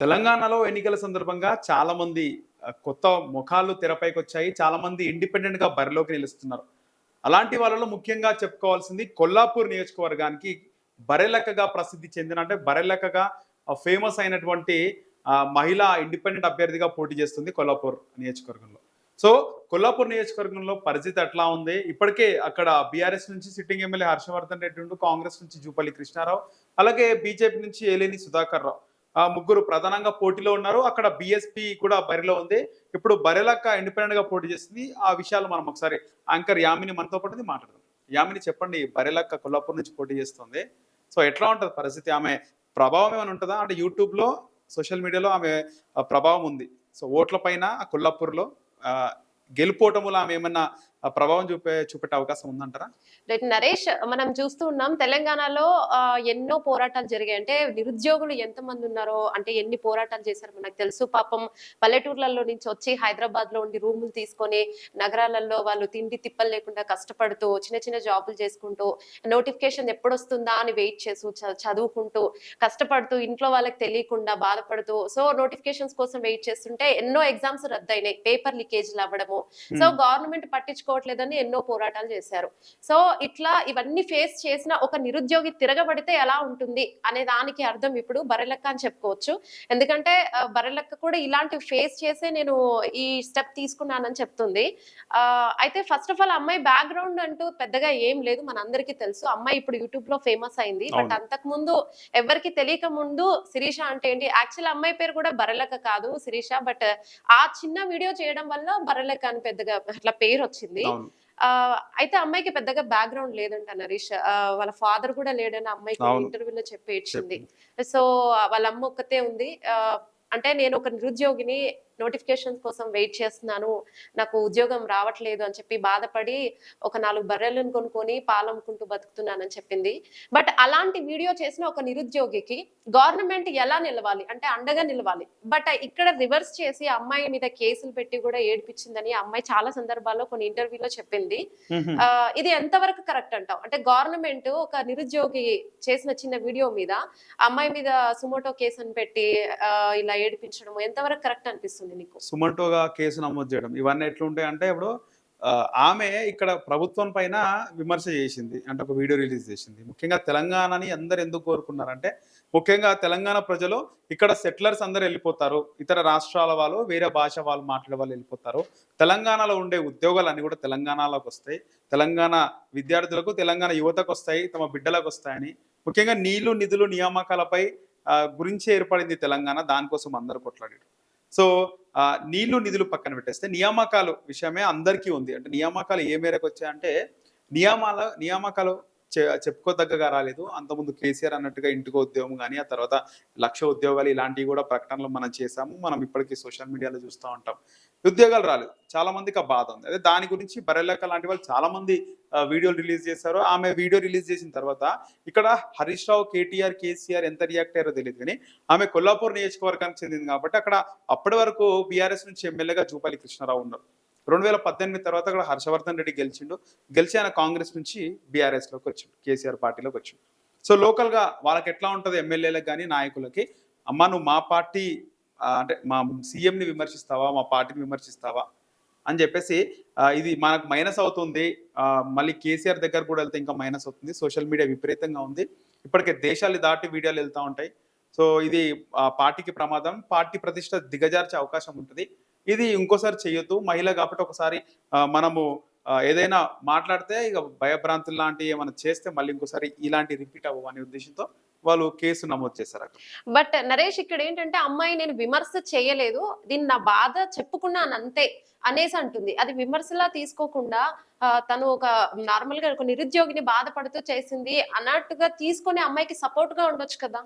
తెలంగాణలో ఎన్నికల సందర్భంగా చాలా మంది కొత్త ముఖాలు తెరపైకి వచ్చాయి చాలా మంది ఇండిపెండెంట్గా బరిలోకి నిలుస్తున్నారు. అలాంటి వాళ్ళలో ముఖ్యంగా చెప్పుకోవాల్సింది కొల్లాపూర్ నియోజకవర్గానికి బరెలెక్కగా ప్రసిద్ధి చెందిన అంటే బరెలెక్కగా ఫేమస్ అయినటువంటి మహిళ మహిళా ఇండిపెండెంట్ అభ్యర్థిగా పోటీ చేస్తుంది కొల్లాపూర్ నియోజకవర్గంలో. సో కొల్లాపూర్ నియోజకవర్గంలో పరిస్థితి ఎట్లా ఉంది? ఇప్పటికే అక్కడ బీఆర్ఎస్ నుంచి సిట్టింగ్ ఎమ్మెల్యే హర్షవర్ధన్ రెడ్డి ఉండు కాంగ్రెస్ నుంచి జూపల్లి కృష్ణారావు అలాగే బీజేపీ నుంచి ఏలేని సుధాకర్ రావు. ముగ్గురు ప్రధానంగా పోటీలో ఉన్నారు. అక్కడ బిఎస్పి కూడా బరిలో ఉంది. ఇప్పుడు బరెలక్క ఇండిపెండెంట్గా పోటీ చేస్తుంది. ఆ విషయాలు మనం ఒకసారి యాంకర్ యామిని మనతో పాటు మాట్లాడదాం. యామిని చెప్పండి బరెలక్క కొల్లాపూర్ నుంచి పోటీ చేస్తుంది. సో ఎట్లా ఉంటుంది పరిస్థితి? ఆమె ప్రభావం ఏమైనా ఉంటుందా? అంటే యూట్యూబ్లో సోషల్ మీడియాలో ఆమె ప్రభావం ఉంది. సో ఓట్ల పైన కొల్లాపూర్లో ఆ, ఆమె ఏమన్నా ప్రభావం చూపే చూపెట్టే అవకాశం ఉందంటారా? రైట్ నరేష్ మనం చూస్తూ ఉన్నాం తెలంగాణలో ఎన్నో పోరాటాలు జరిగాయి. అంటే నిరుద్యోగులు ఎంతమంది ఉన్నారో అంటే ఎన్ని పోరాటాలు చేశారో మనకు తెలుసు. పాపం పల్లెటూర్లలో నుంచి వచ్చి హైదరాబాద్లో ఉండి రూములు తీసుకొని నగరాలలో వాళ్ళు తిండి తిప్పలు లేకుండా కష్టపడుతూ చిన్న చిన్న జాబులు చేసుకుంటూ నోటిఫికేషన్ ఎప్పుడు వస్తుందా అని వెయిట్ చేస్తూ చదువుకుంటూ కష్టపడుతూ ఇంట్లో వాళ్ళకి తెలియకుండా బాధపడుతూ సో నోటిఫికేషన్స్ కోసం వెయిట్ చేస్తుంటే ఎన్నో ఎగ్జామ్స్ రద్దయినాయి. పేపర్ లీకేజ్లు అవ్వడము. సో గవర్నమెంట్ పట్టించుకోవట్లేదని ఎన్నో పోరాటాలు చేశారు. సో ఇట్లా ఇవన్నీ ఫేస్ చేసిన ఒక నిరుద్యోగి తిరగబడితే ఎలా ఉంటుంది? అనే దానికి అర్థం ఇప్పుడు బరెలెక్క అని చెప్పుకోవచ్చు. ఎందుకంటే ఆ, బరెలెక్క కూడా ఇలాంటివి ఫేస్ చేసే నేను ఈ స్టెప్ తీసుకున్నానని చెప్తుంది. ఆ, అయితే ఫస్ట్ ఆఫ్ ఆల్ అమ్మాయి బ్యాక్గ్రౌండ్ అంటూ పెద్దగా ఏం లేదు. మనందరికీ తెలుసు. అమ్మాయి ఇప్పుడు యూట్యూబ్లో ఫేమస్ అయింది. బట్. అంతకు ముందు ఎవరికి తెలియక ముందు శిరీష అంటే ఏంటి? యాక్చువల్ అమ్మాయి పేరు కూడా బరలెక్క కాదు శిరీష. బట్ ఆ చిన్న వీడియో చేయడం వల్ల బరలెక్క అని పెద్దగా అట్లా పేరు వచ్చింది. ఆ అయితే అమ్మాయికి పెద్దగా బ్యాక్గ్రౌండ్ లేదంట నరీష్. ఆ, వాళ్ళ ఫాదర్ కూడా లేడని అమ్మాయికి. ఇంటర్వ్యూలో చెప్పి ఇచ్చింది సో వాళ్ళ అమ్మ ఒక్కతే ఉంది. ఆ, అంటే నేను ఒక నిరుద్యోగిని నోటిఫికేషన్ కోసం వెయిట్ చేస్తున్నాను. నాకు ఉద్యోగం రావట్లేదు అని చెప్పి బాధపడి ఒక నాలుగు బర్రెలను కొనుక్కొని పాలమ్ముకుంటూ బతుకుతున్నానని చెప్పింది. బట్ అలాంటి వీడియో చేసిన ఒక నిరుద్యోగికి గవర్నమెంట్ ఎలా నిలవాలి? అంటే అండగా నిలవాలి. బట్ ఇక్కడ రివర్స్ చేసి అమ్మాయి మీద కేసులు పెట్టి కూడా ఏడిపించిందని అమ్మాయి చాలా సందర్భాల్లో కొన్ని ఇంటర్వ్యూలో చెప్పింది. ఇది ఎంతవరకు కరెక్ట్ అంటావు? అంటే గవర్నమెంట్ ఒక నిరుద్యోగి చేసిన చిన్న వీడియో మీద అమ్మాయి మీద సుమోటో కేసు అని పెట్టి ఇలా ఏడిపించడం ఎంతవరకు కరెక్ట్ అనిపిస్తుంది? నీకు. సుమంటోగా కేసు నమోదు చేయడం. ఇవన్నీ ఎట్లుంటాయి అంటే ఇప్పుడు ఆమె ఇక్కడ ప్రభుత్వం పైన విమర్శ చేసింది. అంటే ఒక వీడియో రిలీజ్ చేసింది. ముఖ్యంగా తెలంగాణని అందరు ఎందుకు కోరుకున్నారంటే ముఖ్యంగా తెలంగాణ ప్రజలు ఇక్కడ సెటిలర్స్ అందరు వెళ్ళిపోతారు. ఇతర రాష్ట్రాల వాళ్ళు వేరే భాష వాళ్ళు మాట్లాడే వాళ్ళు వెళ్ళిపోతారు. తెలంగాణలో ఉండే ఉద్యోగాలన్నీ కూడా తెలంగాణలోకి వస్తాయి. తెలంగాణ విద్యార్థులకు తెలంగాణ యువతకు వస్తాయి తమ బిడ్డలకు వస్తాయని. ముఖ్యంగా నీళ్ళు నిధులు నియామకాలపై గురించి ఏర్పడింది తెలంగాణ. దానికోసం అందరు కొట్లాడారు. సో నీళ్ళు నిధులు పక్కన పెట్టేస్తే నియామకాలు విషయమే అందరికీ ఉంది. అంటే నియామకాలు ఏ మేరకు వచ్చాయంటే నియామాల నియామకాలు చెప్పుకోదగ్గగా రాలేదు. అంతకుముందు కేసీఆర్ అన్నట్టుగా ఇంటికో ఉద్యోగం కానీ ఆ తర్వాత లక్ష ఉద్యోగాలు ఇలాంటివి కూడా ప్రకటనలు మనం చేసాము మనం ఇప్పటికీ సోషల్ మీడియాలో చూస్తూ ఉంటాం. ఉద్యోగాలు రాలేదు. చాలా మందికి ఆ బాధ ఉంది. అదే దాని గురించి బరెలక్క లాంటి వాళ్ళు చాలా మంది వీడియోలు రిలీజ్ చేశారు. ఆమె వీడియో రిలీజ్ చేసిన తర్వాత ఇక్కడ హరీష్ రావు కేటీఆర్ కేసీఆర్ ఎంత రియాక్ట్ అయ్యారో తెలియదు కానీ ఆమె కొల్లాపూర్ నియోజకవర్గానికి చెందింది కాబట్టి అక్కడ అప్పటి వరకు బీఆర్ఎస్ నుంచి ఎమ్మెల్యేగా జూపాలి కృష్ణారావు ఉన్నారు. రెండు వేల పద్దెనిమిది తర్వాత కూడా హర్షవర్ధన్ రెడ్డి గెలిచిండు. గెలిచి ఆయన కాంగ్రెస్ నుంచి బీఆర్ఎస్లోకి వచ్చిండు కేసీఆర్ పార్టీలోకి వచ్చిండు. సో లోకల్గా వాళ్ళకి ఎట్లా ఉంటుంది ఎమ్మెల్యేలకు కానీ నాయకులకి అమ్మ నువ్వు మా పార్టీ అంటే మా సీఎంని విమర్శిస్తావా మా పార్టీని విమర్శిస్తావా? అని చెప్పేసి ఇది మనకు మైనస్ అవుతుంది. మళ్ళీ కేసీఆర్ దగ్గర కూడా వెళ్తే ఇంకా మైనస్ అవుతుంది. సోషల్ మీడియా విపరీతంగా ఉంది. ఇప్పటికే దేశాలు దాటి వీడియోలు వెళ్తూ ఉంటాయి. సో ఇది ఆ, పార్టీకి ప్రమాదం. పార్టీ ప్రతిష్ట దిగజార్చే అవకాశం ఉంటుంది. ఇది ఇంకోసారి చేయొద్దు. మహిళ కాబట్టి ఒకసారి మనము ఏదైనా మాట్లాడితే ఇక భయభ్రాంతులు లాంటివి ఏమైనా చేస్తే మళ్ళీ ఇంకోసారి ఇలాంటి రిపీట్ అవ్వవు అనే ఉద్దేశంతో వాళ్ళు కేసు నమోదు చేశారు బట్ నరేష్ ఇక్కడ ఏంటంటే అమ్మాయి నేను విమర్శ చేయలేదు దీన్ని నా బాధ చెప్పుకున్నాను అంతే అనేసి అంటుంది. అది విమర్శలా తీసుకోకుండా తను ఒక నార్మల్గా ఒక నిరుద్యోగిని బాధపడుతూ చేసింది అన్నట్టుగా తీసుకొని అమ్మాయికి సపోర్ట్గా ఉండొచ్చు కదా.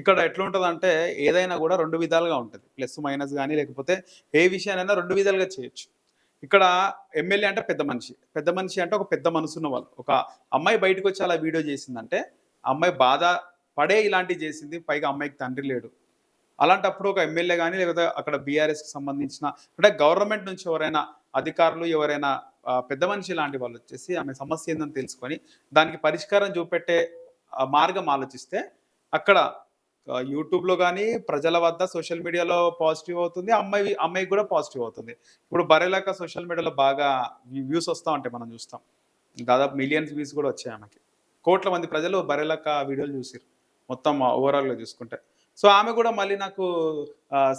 ఇక్కడ ఎట్లుంటుంది అంటే ఏదైనా కూడా రెండు విధాలుగా ఉంటుంది. ప్లస్ మైనస్ కానీ లేకపోతే ఏ విషయానైనా రెండు విధాలుగా చేయొచ్చు. ఇక్కడ ఎమ్మెల్యే అంటే పెద్ద మనిషి. పెద్ద మనిషి అంటే ఒక పెద్ద మనసున్న వాళ్ళు. ఒక అమ్మాయి బయటకు వచ్చి అలా వీడియో చేసిందంటే అమ్మాయి బాధ పడే ఇలాంటివి చేసింది. పైగా అమ్మాయికి తండ్రి లేడు. అలాంటప్పుడు ఒక ఎమ్మెల్యే కానీ లేకపోతే అక్కడ బీఆర్ఎస్కి సంబంధించిన అంటే గవర్నమెంట్ నుంచి ఎవరైనా అధికారులు ఎవరైనా పెద్ద మనిషి లాంటి వాళ్ళు వచ్చేసి ఆమె సమస్య ఏందని తెలుసుకొని దానికి పరిష్కారం చూపెట్టే మార్గం ఆలోచిస్తే అక్కడ యూట్యూబ్లో కానీ ప్రజల వద్ద సోషల్ మీడియాలో పాజిటివ్ అవుతుంది అమ్మాయి అమ్మాయికి కూడా పాజిటివ్ అవుతుంది. ఇప్పుడు బరేలాక సోషల్ మీడియాలో బాగా వ్యూస్ వస్తూ ఉంటాయి మనం చూస్తాం. దాదాపు మిలియన్స్ వ్యూస్ కూడా వచ్చాయి ఆమెకి. కోట్ల మంది ప్రజలు బరేలాక వీడియోలు చూసారు మొత్తం ఓవరాల్గా చూసుకుంటే. సో ఆమె కూడా మళ్ళీ నాకు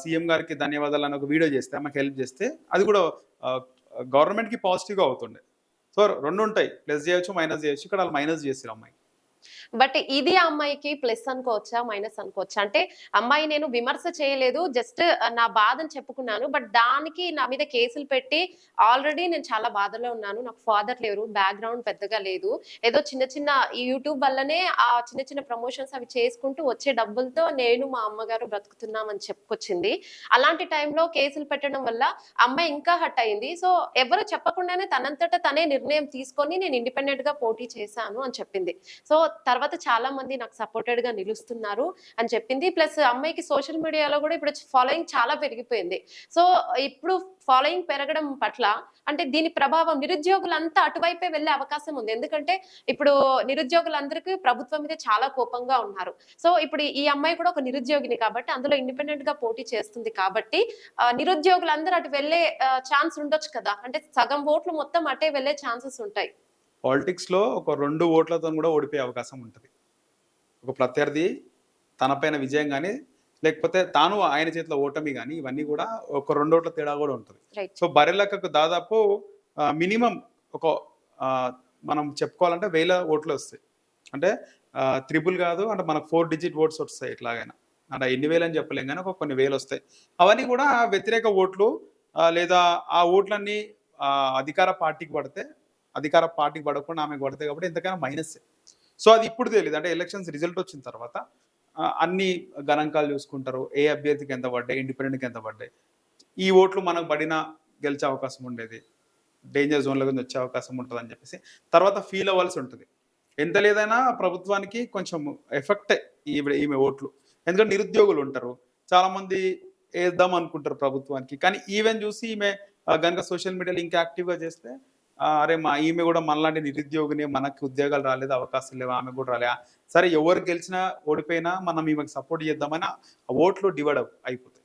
సీఎం గారికి ధన్యవాదాలు అని ఒక వీడియో చేస్తే ఆమెకు హెల్ప్ చేస్తే అది కూడా గవర్నమెంట్కి పాజిటివ్గా అవుతుండే. సో రెండు ఉంటాయి. ప్లస్ చేయొచ్చు మైనస్ చేయొచ్చు. ఇక్కడ వాళ్ళు మైనస్ చేసారు అమ్మాయి బట్ ఇది ఆ అమ్మాయికి ప్లస్ అనుకోవచ్చా మైనస్ అనుకోవచ్చా? అంటే అమ్మాయి నేను విమర్శ చేయలేదు జస్ట్ నా బాధను చెప్పుకున్నాను బట్ దానికి నా మీద కేసులు పెట్టి ఆల్రెడీ నేను చాలా బాధలో ఉన్నాను. నాకు ఫాదర్ లేరు బ్యాక్గ్రౌండ్ పెద్దగా లేదు. ఏదో చిన్న చిన్న యూట్యూబ్ వల్లనే ఆ చిన్న చిన్న ప్రమోషన్స్ అవి చేసుకుంటూ వచ్చే డబ్బులతో నేను మా అమ్మగారు బ్రతుకుతున్నామని చెప్పుకొచ్చింది. అలాంటి టైంలో కేసులు పెట్టడం వల్ల అమ్మాయి ఇంకా హట్ అయింది. సో ఎవరు చెప్పకుండానే తనంతట తనే నిర్ణయం తీసుకొని నేను ఇండిపెండెంట్గా పోటీ చేశాను అని చెప్పింది. సో తర్వాత తర్వాత చాలా మంది నాకు సపోర్టెడ్గా నిలుస్తున్నారు అని చెప్పింది. ప్లస్ అమ్మాయికి సోషల్ మీడియాలో కూడా ఇప్పుడు ఫాలోయింగ్ చాలా పెరిగిపోయింది. సో ఇప్పుడు ఫాలోయింగ్ పెరగడం పట్ల అంటే దీని ప్రభావం నిరుద్యోగులంతా అటువైపే వెళ్ళే అవకాశం ఉంది. ఎందుకంటే ఇప్పుడు నిరుద్యోగులందరికీ ప్రభుత్వం మీద చాలా కోపంగా ఉన్నారు. సో ఇప్పుడు ఈ అమ్మాయి కూడా ఒక నిరుద్యోగిని కాబట్టి అందులో ఇండిపెండెంట్గా పోటీ చేస్తుంది కాబట్టి నిరుద్యోగులందరూ అటు వెళ్ళే ఛాన్స్ ఉండొచ్చు కదా. అంటే సగం ఓట్లు మొత్తం అటే వెళ్ళే ఛాన్సెస్ ఉంటాయి. పాలిటిక్స్లో ఒక రెండు ఓట్లతో కూడా ఓడిపోయే అవకాశం ఉంటుంది. ఒక ప్రత్యర్థి తనపైన విజయం కానీ లేకపోతే తాను ఆయన చేతిలో ఓటమి కానీ ఇవన్నీ కూడా ఒక రెండు ఓట్ల తేడా కూడా ఉంటుంది. సో బరెలక్కకు దాదాపు మినిమం ఒక మనం చెప్పుకోవాలంటే వేల ఓట్లు వస్తాయి. అంటే త్రిబుల్ కాదు అంటే మనకు ఫోర్ డిజిట్ ఓట్స్ వస్తాయి ఎట్లాగైనా. అంటే ఎన్ని వేలు అని చెప్పలేం కానీ ఒక కొన్ని వేలు వస్తాయి. అవన్నీ కూడా వ్యతిరేక ఓట్లు లేదా ఆ ఓట్లన్నీ అధికార పార్టీకి పడితే అధికార పార్టీకి పడకుండా ఆమె పడతాయి కాబట్టి ఎంతకైనా మైనస్ సో అది ఇప్పుడు తెలియదు. అంటే ఎలక్షన్స్ రిజల్ట్ వచ్చిన తర్వాత అన్ని గణాంకాలు చూసుకుంటారు. ఏ అభ్యర్థికి ఎంత పడ్డాయి ఇండిపెండెంట్కి ఎంత పడ్డాయి. ఈ ఓట్లు మనకు పడినా గెలిచే అవకాశం ఉండేది. డేంజర్ జోన్లో కొంచెం వచ్చే అవకాశం ఉంటుంది అని చెప్పేసి. తర్వాత ఫీల్ అవ్వాల్సి ఉంటుంది. ఎంత లేదైనా ప్రభుత్వానికి కొంచెం ఎఫెక్టే ఈవిడ ఈమె ఓట్లు. ఎందుకంటే నిరుద్యోగులు ఉంటారు. చాలామంది వేద్దాం అనుకుంటారు ప్రభుత్వానికి. కానీ ఈవెన్ చూసి ఈమె కనుక సోషల్ మీడియాలో ఇంకా యాక్టివ్గా చేస్తే అరే మా ఈమె కూడా మనలాంటి నిరుద్యోగిని మనకి ఉద్యోగాలు రాలేదు అవకాశం లేవు ఆమె కూడా రాలే. సరే ఎవరు గెలిచినా ఓడిపోయినా మనం ఈమెకు సపోర్ట్ చేద్దామని ఓట్లు డివైడ్ అయిపోతుంది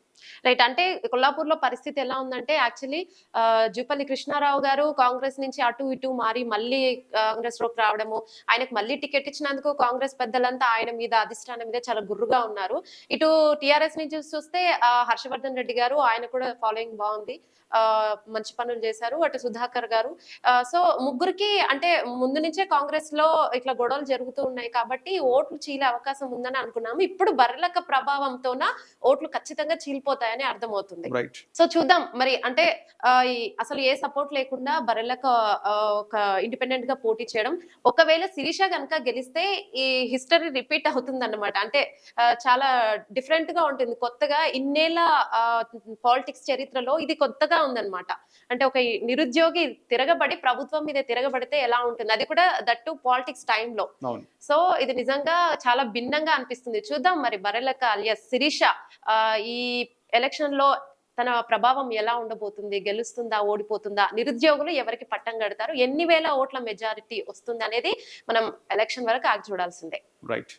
రైట్ అంటే కొల్లాపూర్లో పరిస్థితి ఎలా ఉందంటే యాక్చువల్లీ జూపల్లి కృష్ణారావు గారు కాంగ్రెస్ నుంచి అటు ఇటు మారి మళ్ళీ కాంగ్రెస్లోకి రావడము ఆయనకు మళ్ళీ టికెట్ ఇచ్చినందుకు కాంగ్రెస్ పెద్దలంతా ఆయన మీద అధిష్టానం మీద చాలా గుర్రుగా ఉన్నారు. ఇటు టిఆర్ఎస్ నుంచి చూస్తే హర్షవర్ధన్ రెడ్డి గారు ఆయన కూడా ఫాలోయింగ్ బాగుంది. ఆ, మంచి పనులు చేశారు. అటు సుధాకర్ గారు సో ముగ్గురికి అంటే ముందు నుంచే కాంగ్రెస్లో ఇట్లా గొడవలు జరుగుతూ ఉన్నాయి కాబట్టి ఓట్లు చీలే అవకాశం ఉందని అనుకున్నాము. ఇప్పుడు బర్రెలక ప్రభావంతోన ఓట్లు ఖచ్చితంగా చీలిపోతాయని అర్థమవుతుంది. సో చూద్దాం మరి అంటే అసలు ఏ సపోర్ట్ లేకుండా బర్రెలకు ఒక ఇండిపెండెంట్గా పోటీ చేయడం. ఒకవేళ శిరీష కనుక గెలిస్తే ఈ హిస్టరీ రిపీట్ అవుతుంది అనమాట అంటే చాలా డిఫరెంట్గా ఉంటుంది. కొత్తగా ఇన్నేళ్ళ పాలిటిక్స్ చరిత్రలో ఇది కొత్తగా ఉందన్నమాట. అంటే ఒక నిరుద్యోగి తిరగబడి ప్రభుత్వం మీద తిరగబడితే ఎలా ఉంటుంది? అది కూడా దట్టు పాలిటిక్స్ టైంలో సో ఇది నిజంగా చాలా భిన్నంగా అనిపిస్తుంది. చూద్దాం మరి బరెలక అలియస్ శిరీష ఈ ఎలక్షన్లో తన ప్రభావం ఎలా ఉండబోతుంది? గెలుస్తుందా? ఓడిపోతుందా? నిరుద్యోగులు ఎవరికి పట్టం కడతారు? ఎన్ని వేల ఓట్ల మెజారిటీ వస్తుంది అనేది మనం ఎలక్షన్ వరకు ఆగి చూడాల్సిందే. రైట్